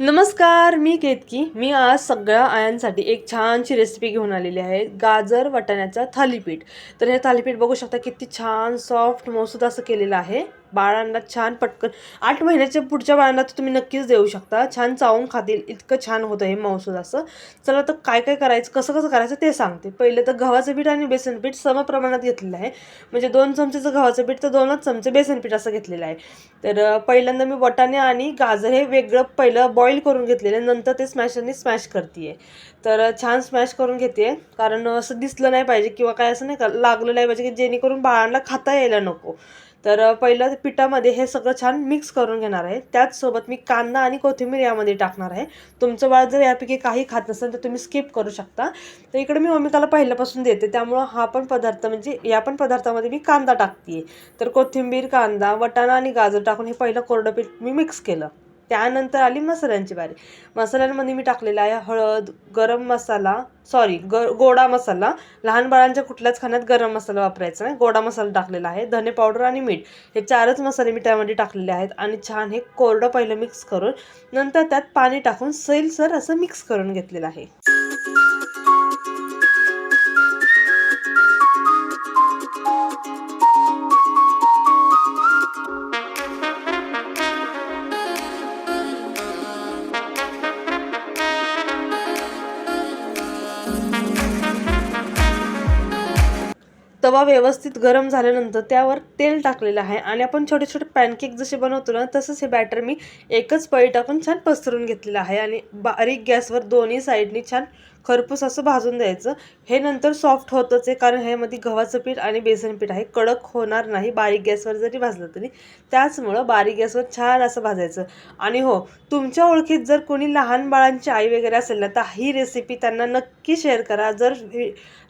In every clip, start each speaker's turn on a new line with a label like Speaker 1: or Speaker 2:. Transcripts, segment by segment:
Speaker 1: नमस्कार मी केतकी. मी आज सगळ्या आयांसाठी एक छानशी रेसिपी घेऊन आलेली आहे. गाजर वाटाण्याचा थालीपीठ. तर हे थालीपीठ बघू शकता किती छान सॉफ्ट मसूद असं केलेलं आहे. बाळांना छान पटकन आठ महिन्याच्या पुढच्या बाळांना तर तुम्ही नक्कीच देऊ शकता. छान चावून खातील इतकं छान होतं हे मौसूद असं. चला तर काय काय करायचं कसं कसं करायचं ते सांगते. पहिले तर गव्हाचं पीठ आणि बेसन पीठ समप्रमाणात घेतलेलं आहे. म्हणजे दोन चमचेचं गव्हाचं पीठ तर दोनच चमचे बेसन पीठ असं घेतलेलं आहे. तर पहिल्यांदा मी वटाणे आणि गाजर हे वेगळं पहिलं बॉईल करून घेतलेलं आहे. नंतर ते स्मॅशरने स्मॅश करते तर छान स्मॅश करून घेते कारण असं दिसलं नाही पाहिजे किंवा काय असं नाही का लागलं नाही पाहिजे की जेणेकरून बाळांना खाता यायला नको. तर पहिलं पिठामध्ये हे सगळं छान मिक्स करून घेणार आहे. त्याचसोबत मी कांदा आणि कोथिंबीर यामध्ये टाकणार आहे. तुमचं बाळ जर यापैकी काही खात नसेल तर तुम्ही स्किप करू शकता. तर इकडे मी ओमिकाला पहिल्यापासून देते. त्यामुळं हा पण पदार्थ म्हणजे या पण पदार्थामध्ये मी कांदा टाकते तर कोथिंबीर कांदा वटाणा आणि गाजर टाकून हे पहिलं कोरडं पीठ मी मिक्स केलं. त्यानंतर आली मसाल्यांची बारी. मसाल्यांमध्ये मी टाकलेला आहे हळद गरम मसाला सॉरी ग गोडा मसाला. लहान बाळांच्या कुठल्याच खाण्यात गरम मसाला वापरायचा नाही. गोडा मसाला टाकलेला आहे धने पावडर आणि मीठ. हे चारच मसाले मी त्यामध्ये टाकलेले आहेत आणि छान हे कोरडं पहिलं मिक्स करून नंतर त्यात पाणी टाकून सैलसर असं मिक्स करून घेतलेलं आहे. तवा व्यवस्थित गरम झाल्यानंतर त्यावर तेल टाकलेलं आहे आणि आपण छोटे छोटे पॅनकेक जसे बनवतो ना तसंच हे बॅटर मी एकच पळी टाकून छान पसरून घेतलेलं आहे आणि बारीक गॅसवर दोन्ही साईडनी छान खरपूस असं भाजून द्यायचं. हे नंतर सॉफ्ट होतच आहे कारण ह्यामध्ये गव्हाचं पीठ आणि बेसन पीठ आहे. कडक होणार नाही बारीक गॅसवर जरी भाजलं तरी. त्याचमुळं बारीक गॅसवर छान असं भाजायचं. आणि हो तुमच्या ओळखीत जर कोणी लहान बाळांची आई वगैरे असेल ना तर ही रेसिपी त्यांना नक्की शेअर करा. जर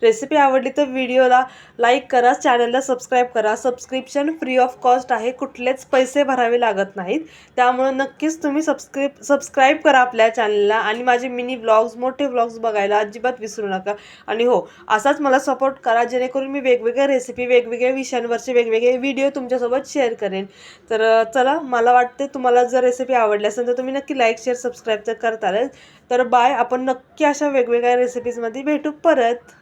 Speaker 1: रेसिपी आवडली तर व्हिडिओला लाईक करा चॅनलला सबस्क्राईब करा. सबस्क्रिप्शन फ्री ऑफ कॉस्ट आहे कुठलेच पैसे भरावे लागत नाहीत. त्यामुळं नक्कीच तुम्ही सबस्क्रिप सबस्क्राईब करा आपल्या चॅनलला आणि माझे मिनी ब्लॉग्स मोठे ब्लॉग्स बघायला अजिबात विसरू नका. आणि हो असाच मला सपोर्ट करा जेणेकरून मी वेगवेगळ्या रेसिपी वेगवेगळ्या विषयांवरचे वेगवेगळे व्हिडिओ तुमच्यासोबत शेअर करेन. तर चला मला वाटते तुम्हाला जर रेसिपी आवडली असेल तर तुम्ही नक्की लाईक शेअर सबस्क्राईब तर करतालच. तर बाय आपण नक्की अशा वेगवेगळ्या रेसिपीजमध्ये भेटू परत.